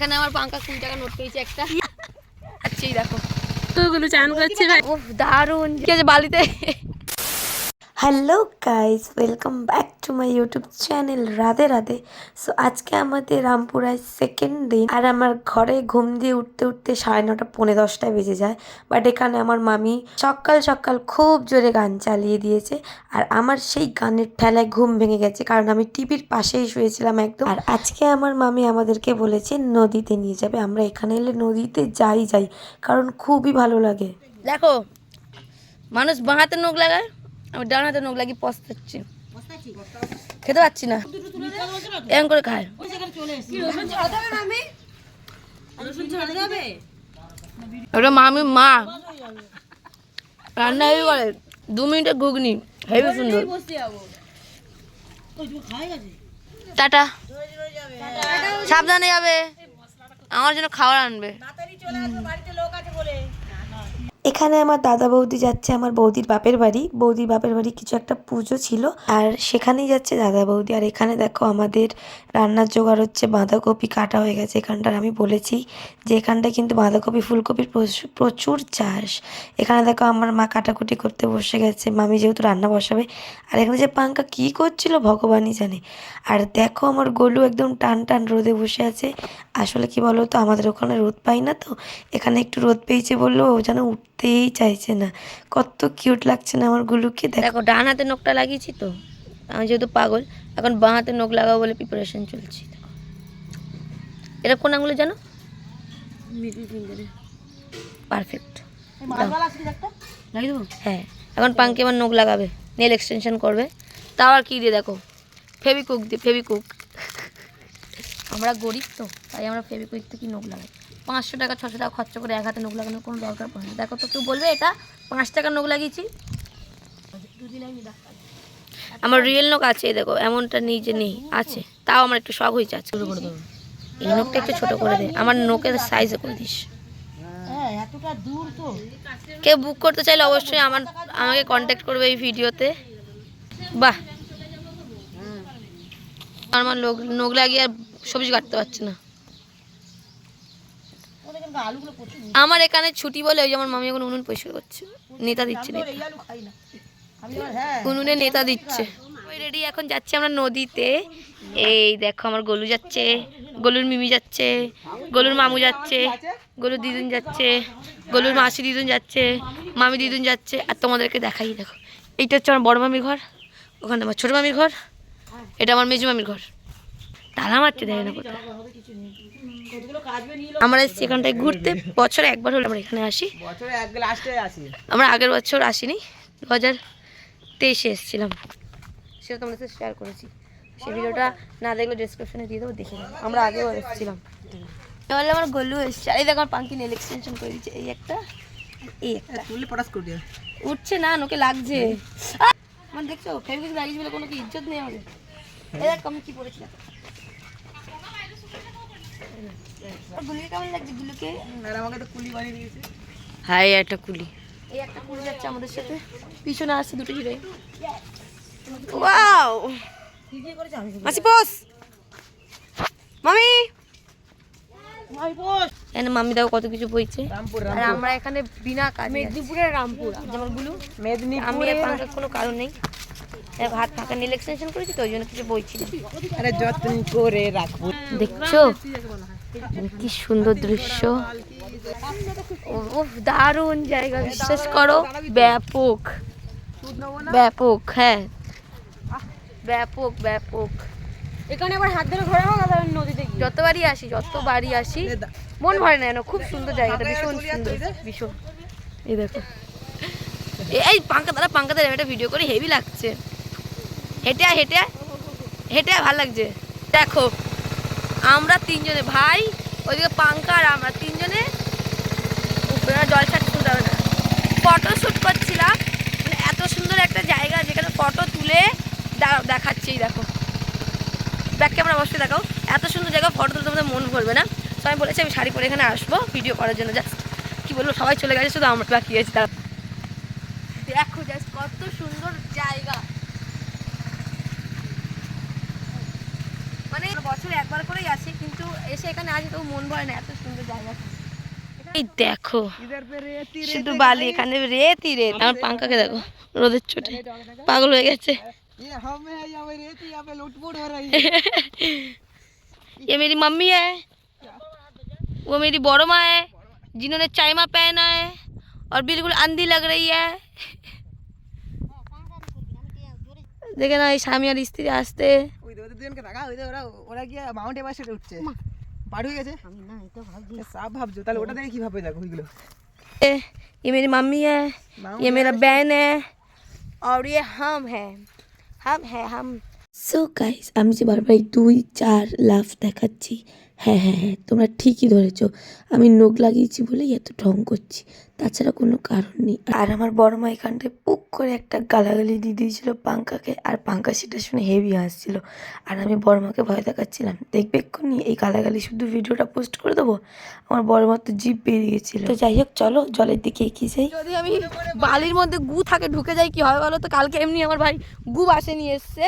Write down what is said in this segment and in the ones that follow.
এখানে আমার পাঙ্কা কুড়ি টাকা নোট পেয়েছে একটা। আচ্ছা দেখো। ওগুলো চান করছে ভাই। ও দারুণ। কি আছে বালিতে hello guys welcome back to my YouTube channel Radhe Radhe so আজকে আমাদের রামপুরায় সেকেন্ড দিন। আর আমার ঘরে ঘুম দিয়ে উঠতে উঠতে সাড়ে নটা, পৌনে দশটায় বেজে যায়। বাট এখানে আমার মামি সকাল সকাল খুব জোরে গান চালিয়ে দিয়েছে। আর আমার সেই গানের ঠেলায় ঘুম ভেঙে গেছে, কারণ আমি টিভির পাশেই শুয়েছিলাম একদম। আর আজকে আমার মামি আমাদেরকে বলেছে, নদীতে নিয়ে যাবে। আমরা এখানে এলে নদীতে যাই যাই, কারণ খুবই ভালো লাগে। দেখো, মানুষ বাঁ হাতে নখ লাগায়। আমি ডান হাতে নখ লাগিয়ে পস্তাচ্ছি। খেতে পাচ্ছি না। এরকম করে খায়। ওটা মামি মা রান্না হেভি করে। দু মিনিটের ঘুগনি। হেভি সুন্দর। টাটা। সাবধানে যাবে। আমার জন্য খাবার আনবে। এখানে আমার দাদা বৌদি যাচ্ছে আমার বৌদির বাপের বাড়ি। বৌদির বাপের বাড়ি কিছু একটা পুজো ছিল। আর সেখানেই যাচ্ছে দাদা বৌদি। আর এখানে দেখো আমাদের রান্নার জোগাড় হচ্ছে বাঁধাকপি কাটা হয়ে গেছে এখানটার আমি বলেছি যে এখানটায় কিন্তু বাঁধাকপি, ফুলকপির প্রচুর- চাষ। এখানে দেখো আমার মা কাটাকুটি করতে বসে গেছে। মামি যেহেতু রান্না বসাবে। আর এখানে যে পাঙ্কা কি করছিল ভগবানই জানে। আর দেখো আমার গলু একদম টান টান রোদে বসে আছে। আসলে কি বলো তো আমাদের ওখানে রোদ পাই না তো। এখানে একটু রোদ পেয়েছে বলল যেন উঠতেই চাইছে না। কত কিউট লাগছে না আমার গুলুকে দেখো। দেখো ডান হাতে নখটা লাগিয়েছি তো? আমি যেহেতু পাগল এখন বাঁ হাতে নখ লাগাবো বলে প্রিপারেশন চলছে। এটা কোন আঙুলে জানো? পারফেক্ট লাগিয়ে দেবো? হ্যাঁ। এখন পাঙ্কে আমার নখ লাগাবে নেল এক্সটেনশন করবে। তাও আর কী দিয়ে দেখো? ফেবিকুক দিয়ে ফেবিকুক আমরা গরিব তো তাই আমরা ফেবিকুইক থেকে নখ লাগাই। পাঁচশো টাকা ছশো টাকা খরচা করে এক হাতে নখ লাগানোর কোনো দরকার পড়ে না। দেখো তো কেউ বলবে এটা পাঁচ টাকার নখ লাগিয়েছি? আমার রিয়েল নখ আছে দেখো এমনটা নিজে নেই আছে। তাও আমার একটু শখ হয়েছে আজকে। এই নখটা একটু ছোটো করে দে। আমার নখের সাইজে করে দিস। কেউ বুক করতে চাইলে অবশ্যই আমার আমাকে কন্ট্যাক্ট করবে এই ভিডিওতে। বাহ! আমার লোক নখ লাগিয়ে আর সবজি কাটতে পারছে না। আমার এখানে ছুটি বলে ওই যে আমার মামি এখন উনুন পরিষ্কার করছে। নেতা দিচ্ছে নেতা। উনুনে নেতা দিচ্ছে। রেডি এখন যাচ্ছি আমরা নদীতে। এই দেখো আমার গলু যাচ্ছে গলুর মিমি যাচ্ছে গলুর মামু যাচ্ছে গলুর দিদুন যাচ্ছে গলুর মাসি দিদুন যাচ্ছে মামি দিদুন যাচ্ছে। আর তোমাদেরকে দেখাই দেখো। এইটা হচ্ছে আমার বড় মামির ঘর ওখানে আমার ছোটো মামির ঘর এটা আমার মেজু মামির ঘর। তালা মারছে দেখে না কোথায়। আমরা এসেছি এখানটায় ঘুরতে। বছরে একবার হলে আমরা এখানে আসি। আমরা আগের বছর আসিনি। দু হাজার তেইশে এসেছিলাম। সেটা তোমাদের সাথে শেয়ার করেছি। সেই ভিডিওটা না দেখলে ডিসক্রিপশনে দিয়ে দেবো দেখে নেব আমরা আগেও এসেছিলাম। তাহলে আমার গলু এসছে। আর এই দেখো আমার পাঙ্কি নেল এক্সটেনশন করে দিচ্ছে এই একটা এই একটা। উঠছে না নোকে লাগছে! আমার দেখছ ফেব্রিক লাগিয়েছি বলে কোনো কি ইজ্জত নেই আমাদের। এই দেখ আমি কি পড়েছি দেখো। আর কেমন লাগছে? গুলিকে? আর আমাকে তো কুলি বানিয়ে দিয়েছে। হাই একটা কুলি। এই একটা কুলি যাচ্ছে আমাদের সাথে। পিছনে আসছে দুটো হিরোইন ওয়াও! মাসি পোস মামি! এখানে মামি দেখো কত কিছু বইছে। আর আমরা এখানে বিনা কাজ মেদিনীপুরের রামপুর। যেমন গুলু মেদিনীপুর আমি কোনো কারণ নেই। হাত ফাঁকা নীল এক্সটেনশন করেছি তো ওই জন্য কিছু বইছি। আরে যত্ন করে রাখব। দেখছ? কি সুন্দর দৃশ্য। ও দারুণ জায়গা বিশ্বাস করো ব্যাপক। ব্যাপক হ্যাঁ। ব্যাপক ব্যাপক। এখানে আবার হাত ধরে ঘোরা হোক আবার নদীতে গিয়ে। যতবারই আসি যতবারই আসি মন ভরে না যেন খুব সুন্দর জায়গাটা ভীষণ সুন্দর ভীষণ। এই দেখো। এই পাঙ্কা দাদা পাঙ্কা দাদা একটা ভিডিও করে হেভি লাগছে। হেঁটে আয়, হেঁটে আয়। হেঁটে আয়, ভালো লাগছে। দেখো আমরা তিনজনে ভাই ওইদিকে পাঙ্কা আর আমরা তিনজনে জল ছাড়তে হবে না। ফটো শ্যুট করছিলাম মানে এত সুন্দর একটা জায়গা যেখানে ফটো তুলে দেখাচ্ছি দেখো। ব্যাক ক্যামেরা অবশ্যই দেখাও। এত সুন্দর জায়গা ফটো তুলতে তোমাদের মন ভরবে না। তো আমি বলেছি আমি শাড়ি পরে এখানে আসব ভিডিও করার জন্য জাস্ট কি বলব সবাই চলে গেছে শুধু আমরা বাকি আছি তারা দেখো জাস্ট কত সুন্দর জায়গা মানে বছরে একবার করেই আসি কিন্তু এসে এখানে এখানে আছে তবু মন ভরে না এত সুন্দর জায়গা এই দেখো इधर पे रेती শুধু বালি এখানে রেতই রেত আমার পাঙ্কাকে দেখো রোদের চোটে পাগল হয়ে গেছে ये हम है यहाँ पे रेती यहाँ पे लुटपुट हो रही ये मेरी मम्मी है वो मेरी बड़ो माँ है जिन्होंने चाइमा पहना है और बिल्कुल अंधी लग रही है দেখে না এই স্বামী আর স্ত্রী আসতে ওই তো ওদের দুজনকে দেখা ওই তো ওরা ওরা গিয়ে মাউন্ট এভারেস্টে উঠছে পার হয়ে গেছে সাপ ভাবছো তাহলে ওটা দেখে কি ভাবে দেখো ওইগুলো ए, ये मेरी मम्मी है ये मेरा बहन है और ये हम हैं हम हैं हम সো গাইস আমি যে বারবার এই দুই চার লাভ দেখাচ্ছি হ্যাঁ হ্যাঁ হ্যাঁ তোমরা ঠিকই ধরেছ। আমি নোক লাগিয়েছি বলেই এত ঢং করছি। তাছাড়া কোনো কারণ নেই। আর আমার বড় মা এখানটায় পুক করে একটা গালাগালি দিয়ে দিয়েছিল পাঙ্কাকে আর পাঙ্কা সেটা শুনে হেভি হাসছিল। আর আমি বড় মাকে ভয় দেখাচ্ছিলাম। দেখবে এক্ষুনি এই গালাগালি শুধু ভিডিওটা পোস্ট করে দেবো? আমার বড় মার তো জিপ বেরিয়ে গেছিল। তো যাই হোক চলো জলের দিকে এগিয়ে যাই। যদি আমি বালির মধ্যে গু থাকে ঢুকে যাই কি হয় বলো তো? কালকে এমনি আমার ভাই গু বাসে নিয়ে এসছে।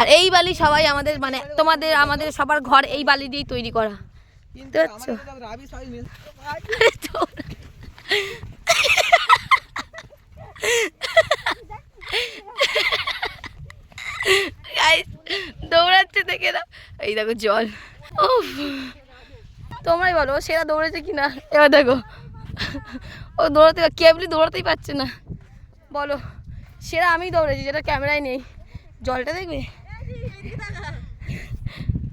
আর এই বালি সবাই আমাদের মানে তোমাদের, আমাদের সবার ঘর এই বালি দিয়েই তৈরি করা। দৌড়াচ্ছে দেখে না এই দেখো জল। উফ। তোমরাই বলো, ও সেরা দৌড়েছে কি না এবার দেখো। ও দৌড়াতে কেবলি দৌড়াতেই পারছে না। বলো, সেরা আমি দৌড়েছি, যেটা ক্যামেরায় নেই। জলটা দেখবে?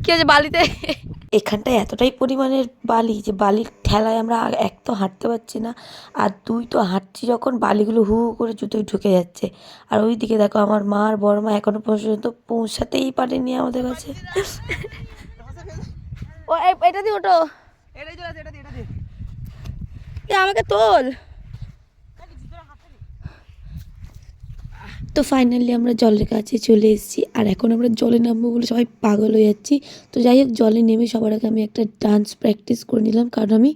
কি আছে বালিতে? এখানটায় এতটাই পরিমাণের বালি যে বালির ঠেলায় আমরা এক তো হাঁটতে পারছি না আর দুই তো হাঁটছি যখন বালিগুলো হু হু করে জুতোয় ঢুকে যাচ্ছে। আর ওই দিকে দেখো আমার মা আর বড় মা এখনও পর্যন্ত পৌঁছাতেই পারেনি আমাদের কাছে। ও এটা দিয়ে ওটো আমাকে তোল। তো ফাইনালি আমরা জলের কাছে চলে এসেছি। আর এখন আমরা জলে নামবো বলে সবাই পাগল হয়ে যাচ্ছি। তো যাই হোক জলে নেমে সবার আগে আমি একটা ডান্স প্র্যাকটিস করে নিলাম কারণ আমি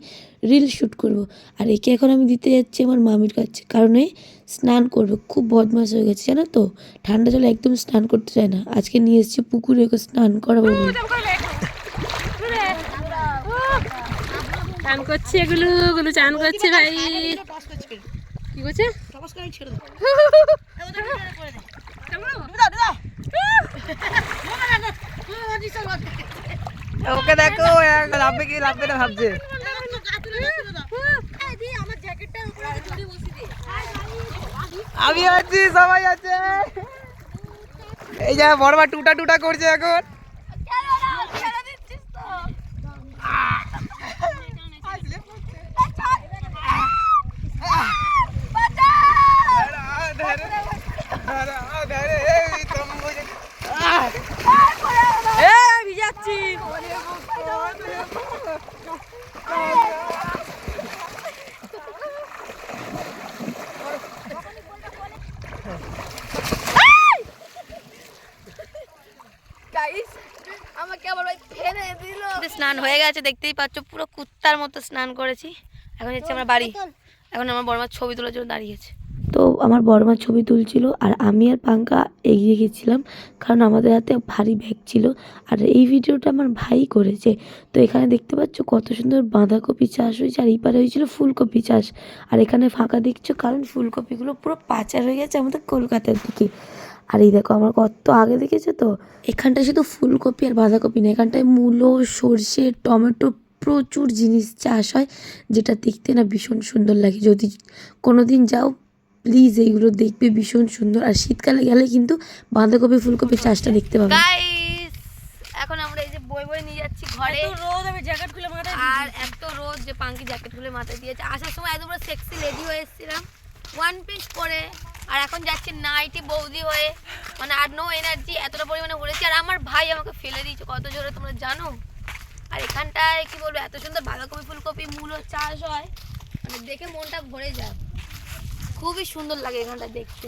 রিল শ্যুট করব। আর একে এখন আমি দিতে যাচ্ছি আমার মামির কাছে কারণ এ স্নান করবে খুব বদমাশ হয়ে গেছে জানো তো? ঠান্ডা জলে একদম স্নান করতে চায় না। আজকে নিয়ে এসেছি পুকুরে ওকে স্নান করাবো বলে। চান করছে এগুলো গুলো চান করছে ভাই। কি করছে ওকে দেখো লাভবে কি লাভবে না ভাবছে? আমি আছি, সবাই আছে। এই যে বড় টুটা টুটা করছে এখন। দিল স্নান হয়ে গেছে, দেখতেই পাচ্ছ, পুরো কুত্তার মতো স্নান করেছি। এখন যাচ্ছি আমরা বাড়ি। এখন আমার বড় মার ছবি তোলার জন্য দাঁড়িয়েছে তো আমার বড় মা ছবি তুলছিল, আর আমি আর পাঙ্কা এগিয়ে গেছিলাম, কারণ আমাদের হাতে ভারী ব্যাগ ছিল। আর এই ভিডিওটা আমার ভাই করেছে। তো এখানে দেখতে পাচ্ছ কত সুন্দর বাঁধাকপি চাষ হয়েছে, আর এই পারে হয়েছিল ফুলকপি চাষ। আর এখানে ফাঁকা দেখছ, কারণ ফুলকপিগুলো পুরো পাচার হয়ে গেছে আমাদের কলকাতার দিকে। আর এই দেখো আমার কত আগে দেখেছ তো? এখানটায় শুধু ফুলকপি আর বাঁধাকপি না এখানটায় মূলো সর্ষে টমেটো প্রচুর জিনিস চাষ হয় যেটা দেখতে না ভীষণ সুন্দর লাগে। যদি কোনো দিন যাও প্লিজ এইগুলো দেখবে ভীষণ সুন্দর। আর শীতকালে গেলে কিন্তু বাঁধাকপি ফুলকপি চাষটা দেখতে পাবে। এখন আমরা এই যে বই বই নিয়ে যাচ্ছি ঘরে। রোদ আমি জ্যাকেট খুলে মাথায় আর এত রোদ যে পাঙ্কি জ্যাকেট খুলে মাথায় দিয়েছে। আসার সময় একদম সেক্সি লেডি হয়ে এসেছিলাম। ওয়ান পিস পরে। আর এখন যাচ্ছি নাইটি বৌদি হয়ে। মানে আর নো এনার্জি এতটা পরিমাণে ঘুরেছি। আর আমার ভাই আমাকে ফেলে দিয়েছে কত জোরে তোমরা জানো? আর এখানটায় কি বলব এত সুন্দর বাঁধাকপি ফুলকপি মূলো চাষ হয়। মানে দেখে মনটা ভরে যায়। খুবই সুন্দর লাগে এখানটা দেখতে।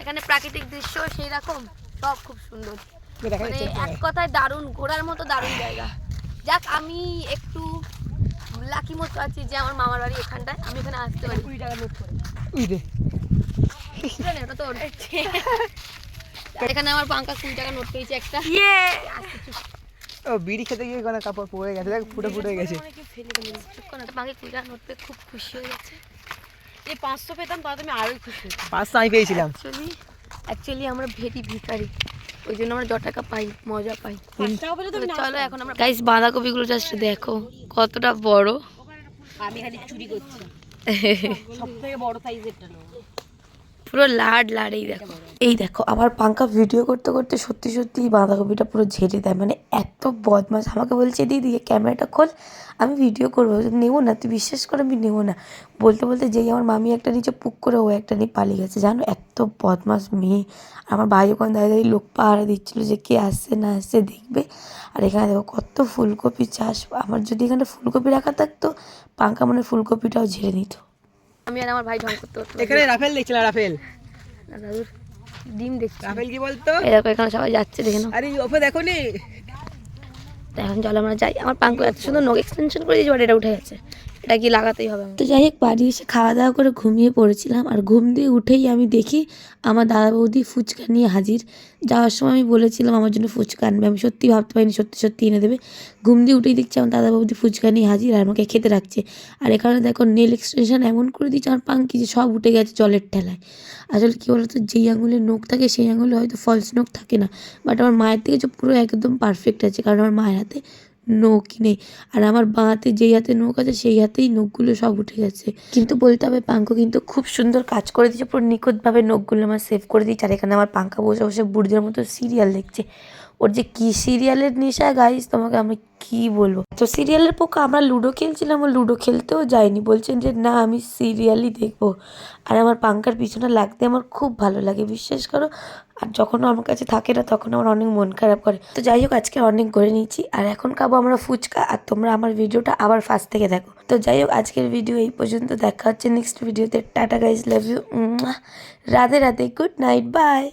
এখানে প্রাকৃতিক দৃশ্য সেই রকম সব খুব সুন্দর। মানে এক কথায় দারুণ ঘোরার মতো দারুণ জায়গা। যাক আমি একটু লাকি মতো আছি যে আমার মামার বাড়ি এখানটায় আমি এখানে আসতে পারি। কুড়ি টাকা নোট করে। ওটা তোর এখানে আমার পাঙ্কা কুড়ি টাকা নোট পেয়েছে একটা। ও বিড়ি খেতে গিয়ে কোনো কাপড় পড়ে গেছে দেখ ফুটে ফুটে গেছে। কুড়া নোটে খুব খুশি হয়ে গেছে। এই পাঁচশো পেতাম তাহলে আমি আরোই খুশি হতাম। পাঁচশো আমি পেয়েছিলাম। অ্যাকচুয়ালি অ্যাকচুয়ালি আমরা ভেরি ভিখারি। ওই জন্য আমরা য টাকা পাই মজা পাই। টাকা চলো এখন আমরা গাইস বাঁধাকপিগুলো জাস্ট দেখো কতটা বড়। আমি খালি চুরি করছি। সব থেকে বড় সাইজেরটা নেব পুরো লাড লাড এই দেখো। এই দেখো, আমার পাঙ্কা ভিডিও করতে করতে সত্যি সত্যি বাঁধাকপিটা পুরো ঝেড়ে দেয় মানে এত বদমাস আমাকে বলছে দিদি ক্যামেরাটা খোল, আমি ভিডিও করব। নেব না, তুই বিশ্বাস করে, আমি নেব না। বলতে বলতে যেই আমার মামি একটা নিচে পুক করে, ও একটা নিয়ে পালিয়ে গেছে। জানো, এত বদমাস মেয়ে। আমার ভাই ওখানে দাঁড়িয়ে দাঁড়িয়ে লোক পাহারা দিচ্ছিল যে কে আসছে না আসছে, দেখবে? আর এখানে দেখো, কত ফুলকপি চাষ। আমার যদি এখানে ফুলকপি রাখা থাকতো, পাঙ্কা মানে ফুলকপিটাও ঝেড়ে নিত। আমি আর আমার ভাই ঢং করতে হতো এখানে রাফেল দেখছিলাম রাফেল? দাদুর ডিম দেখছি। রাফেল কি বলতো? এই দেখো এখানে সবাই যাচ্ছে দেখে নাও। আরে ওপরে দেখো নি এখন চলো আমরা যাই। আমার পাঙ্কু এত সুন্দর নখ এক্সটেনশন করে দিয়েছি বাট এটা উঠে গেছে। এটা কি লাগাতেই হবে তো যাই হোক, বাড়ি এসে খাওয়া দাওয়া করে ঘুমিয়ে পড়েছিলাম আর ঘুম দিয়ে উঠেই আমি দেখি আমার দাদা বৌদি ফুচকা নিয়ে হাজির। যাওয়ার সময় আমি বলেছিলাম আমার জন্য ফুচকা আনবে। আমি সত্যি ভাবতে পারিনি, সত্যি সত্যি এনে দেবে। ঘুম দিয়ে উঠেই দেখছি আমার দাদা বৌদি ফুচকা নিয়ে হাজির আর আমাকে খেতে রাখছে। আর এখানে দেখো, নেল এক্সটেনশন এমন করে দিচ্ছে আমার পাঙ্কি যে সব উঠে গেছে জলের ঠেলায়। আসলে কী বলতো, যেই আঙুলে নখ থাকে সেই আঙুলে হয়তো ফলস নখ থাকে না। বাট আমার মায়ের থেকে যে পুরো একদম পারফেক্ট আছে। কারণ আমার মায়ের হাতে নখ নেই। আর আমার বাঁ হাতে যেই হাতে নখ আছে, সেই হাতেই নখগুলো সব উঠে গেছে। কিন্তু বলতে হবে, পাঙ্ক কিন্তু খুব সুন্দর কাজ করে দিয়েছে। পুরো নিখুঁতভাবে নখগুলো আমার সেভ করে দিয়েছে। আর এখানে আমার পাঙ্কা বসে বসে বুড়িদের মতো সিরিয়াল দেখছে। ওর যে কি সিরিয়ালের নেশা গাইস তোমাকে আমি কি বলব? তো সিরিয়ালের পক্ষে আমরা লুডো খেলছিলাম, ও লুডো খেলতেও যায়নি। বলছেন যে, না, আমি সিরিয়ালই দেখব। আর আমার পাঙ্কার পিছনে লাগতে আমার খুব ভালো লাগে, বিশ্বাস করো। আর যখন আমার কাছে থাকে না, তখন আমার অনেক মন খারাপ করে। তো যাই হোক, আজকে অনেক করে নিয়েছি। আর এখন খাব আমরা ফুচকা, আর তোমরা আমার ভিডিওটা আবার ফার্স্ট থেকে দেখো। তো যাই হোক, আজকের ভিডিও এই পর্যন্ত। দেখা হচ্ছে নেক্সট ভিডিওতে tata guys love you Radhe Radhe. Good night bye